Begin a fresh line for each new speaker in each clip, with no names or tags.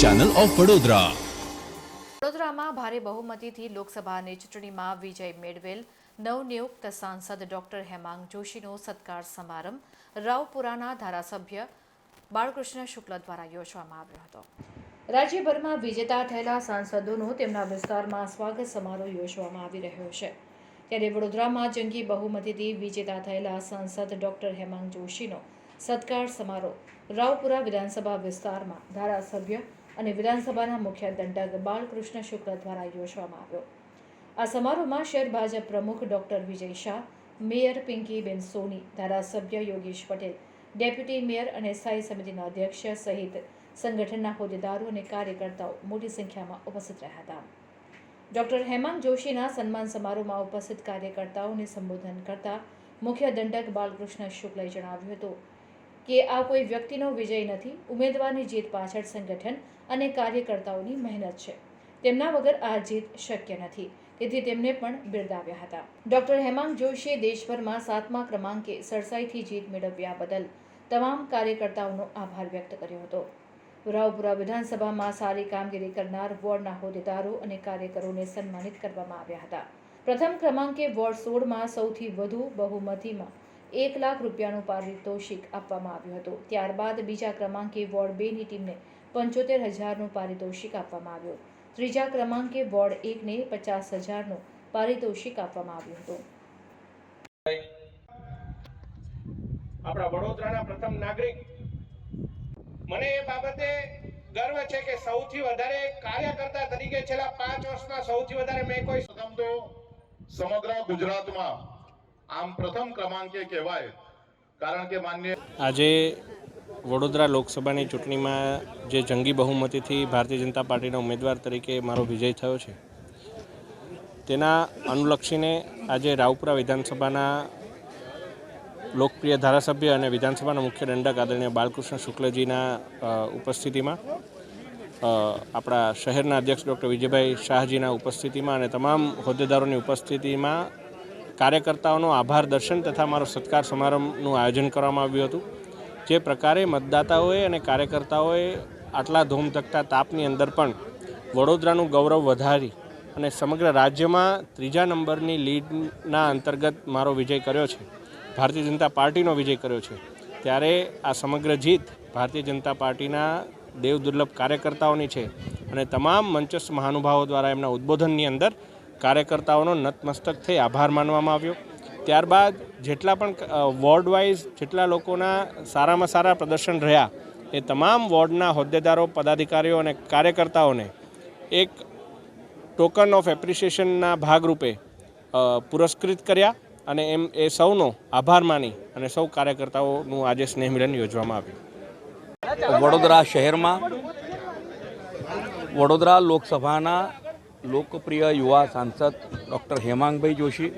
Channel of Vadodara
વડોદરામાં ભારે બહુમતીથી લોકસભાની ચૂંટણીમાં વિજય મેળવેલ નવનિયુક્ત સાંસદ ડોક્ટર હેમાંગ જોશીનો સત્કાર સમારંભ રાવપુરાના ધારાસભ્ય બાળકૃષ્ણ શુક્લ દ્વારા યોજવામાં આવ્યો હતો. રાજ્યભરમાં વિજેતા થયેલા સાંસદોનો તેમના વિસ્તારમાં સ્વાગત સમારોહ યોજવામાં આવી રહ્યો છે. ત્યારે વડોદરામાં જંગી બહુમતીથી વિજેતા થયેલા સાંસદ ડોક્ટર હેમાંગ જોશીનો સત્કાર સમારોહ, રાવપુરા વિધાનસભા વિસ્તારમાં ધારાસભ્ય અને વિધાનસભાના મુખ્ય દંડક બાળકૃષ્ણ શુક્લ દ્વારા યોજવામાં આવ્યો. આ સમારોહમાં શહેર ભાજપ પ્રમુખ ડોક્ટર વિજય શાહ, મેયર પિંકીબેન સોની, ધારાસભ્ય યોગેશ પટેલ, ડેપ્યુટી મેયર અને સ્થાયી સમિતિના અધ્યક્ષ સહિત સંગઠનના હોદ્દેદારો અને કાર્યકર્તાઓ મોટી સંખ્યામાં ઉપસ્થિત રહ્યા હતા. ડોક્ટર હેમાંગ જોશીના સન્માન સમારોહમાં ઉપસ્થિત કાર્યકર્તાઓને સંબોધન કરતા મુખ્ય દંડક બાલકૃષ્ણ શુક્લએ જણાવ્યું હતું કે આ કોઈ વ્યક્તિનો વિજય નથી, ઉમેદવારની જીત પાછળ સંગઠન અને કાર્યકર્તાઓની મહેનત છે. તેમના વગર આ જીત શક્ય નથી. તેથી તેમને પણ બિરદાવ્યા હતા. ડોક્ટર હેમાંગ જોશીએ દેશભરમાં સાતમા ક્રમાંકે સરસાઈથી જીત મેળવ્યા બદલ તમામ કાર્યકર્તાઓનો આભાર વ્યક્ત કર્યો હતો. રાવપુરા વિધાનસભામાં સારી કામગીરી કરનાર વોર્ડના હોદ્દેદારો અને કાર્યકરોને સન્માનિત કરવામાં આવ્યા હતા. પ્રથમ ક્રમાંકે વોર્ડ સોળમાં સૌથી વધુ બહુમતીમાં એક લાખ રૂપિયાનું પારિતોષિક આપવામાં આવ્યું હતું. ત્યારબાદ બીજા ક્રમાંકે વોર્ડ બેની ટીમને પંચોતેર હજારનું પારિતોષિક આપવામાં આવ્યું. ત્રીજા ક્રમાંકે વોર્ડ એકને પચાસ હજારનું પારિતોષિક આપવામાં આવ્યું હતું.
આપણા વડોદરાના પ્રથમ નાગરિક. મને એ બાબતે ગર્વ છે કે સૌથી વધારે કાર્યકર્તા તરીકે છેલ્લા પાંચ વર્ષમાં સૌથી વધારે મેં કોઈ
પ્રથમ તો સમગ્ર ગુજરાતમાં આમ પ્રથમ ક્રમાંકે કહેવાય, કારણ કે માન્ય
આજે વડોદરા લોકસભાની ચૂંટણીમાં જે જંગી બહુમતીથી ભારતીય જનતા પાર્ટીના ઉમેદવાર તરીકે મારો વિજય થયો છે, તેના અનુલક્ષીને આજે રાવપુરા વિધાનસભાના લોકપ્રિય ધારાસભ્ય અને વિધાનસભાના મુખ્ય દંડક આદરણીય બાલકૃષ્ણ શુક્લજીના ઉપસ્થિતિમાં આપણા શહેરના અધ્યક્ષ ડૉક્ટર વિજયભાઈ શાહજીના ઉપસ્થિતિમાં અને તમામ હોદ્દેદારોની ઉપસ્થિતિમાં કાર્યકર્તાઓનો આભાર દર્શન તથા મારો સત્કાર સમારંભનું આયોજન કરવામાં આવ્યું હતું. જે પ્રકારે મતદાતાઓએ અને કાર્યકર્તાઓએ આટલા ધૂમધકતા તાપની અંદર પણ વડોદરાનું ગૌરવ વધારી અને સમગ્ર રાજ્યમાં ત્રીજા નંબરની લીડના અંતર્ગત મારો વિજય કર્યો છે. ભારતીય જનતા પાર્ટીનો વિજય કર્યો છે. ત્યારે આ સમગ્ર જીત ભારતીય જનતા પાર્ટીના દેવ દુર્લભ કાર્યકર્તાઓની છે અને તમામ મંચસ્થ મહાનુભાવો દ્વારા એમના ઉદ્બોધનની અંદર કાર્યકર્તાઓનો નતમસ્તક થઈ આભાર માનવામાં આવ્યો. ત્યારબાદ જેટલા પણ વોર્ડ વાઇઝ જેટલા લોકોના સારામાં સારા પ્રદર્શન રહ્યા, એ તમામ વોર્ડના હોદ્દેદારો, પદાધિકારીઓ અને કાર્યકર્તાઓને એક ટોકન ઓફ એપ્રિસિએશનના ભાગરૂપે પુરસ્કૃત કર્યા અને એમ, એ સૌનો આભાર માની અને સૌ કાર્યકર્તાઓનું આજે સ્નેહ મિલન યોજવામાં આવ્યું.
વડોદરા શહેરમાં વડોદરા લોકસભાના લોકપ્રિય યુવા સાંસદ ડૉક્ટર હેમાંગભાઈ જોશી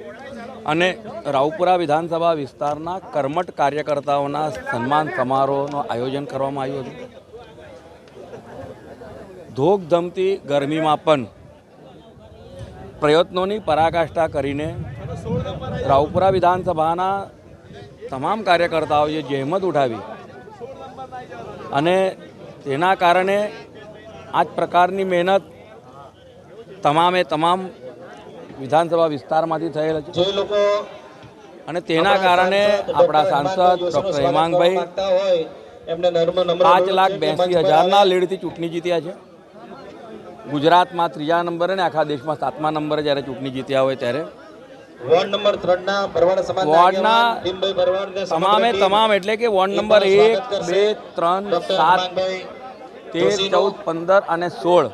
અને રાવપુરા વિધાનસભા વિસ્તારના કર્મઠ કાર્યકર્તાઓના સન્માન સમારોહનું આયોજન કરવામાં આવ્યું હતું. ધોકધમતી ગરમીમાં પણ પ્રયત્નોની પરાકાષ્ઠા કરીને રાવપુરા વિધાનસભાના તમામ કાર્યકર્તાઓએ જહેમત ઉઠાવી અને તેના કારણે આ જ પ્રકારની મહેનત તમામે તમામ વિધાનસભા વિસ્તારમાંથી થયેલ છે. અને તેના કારણે આપણા સાંસદ ડૉક્ટર હેમાંગભાઈ પાંચ લાખ બેસી હજારના લીડથી ચૂંટણી જીત્યા છે. ગુજરાતમાં ત્રીજા નંબરે ને આખા દેશમાં સાતમા નંબરે જ્યારે ચૂંટણી જીત્યા હોય ત્યારે
વોર્ડ નંબર ત્રણ ભરવાડ સમાજ
વોર્ડના તમામે તમામ એટલે કે વોર્ડ નંબર એક બે ત્રણ સાત તેર ચૌદ પંદર અને સોળ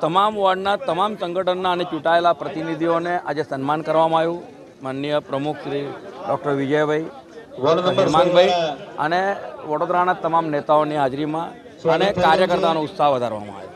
તમામ વોર્ડના તમામ સંગઠનના અને ચૂંટાયેલા પ્રતિનિધિઓને આજે સન્માન કરવામાં આવ્યું. માનનીય પ્રમુખ શ્રી ડૉક્ટર વિજયભાઈ હેમાંગભાઈ અને વડોદરાના તમામ નેતાઓની હાજરીમાં અને કાર્યકર્તાનો ઉત્સાહ વધારવામાં આવ્યો.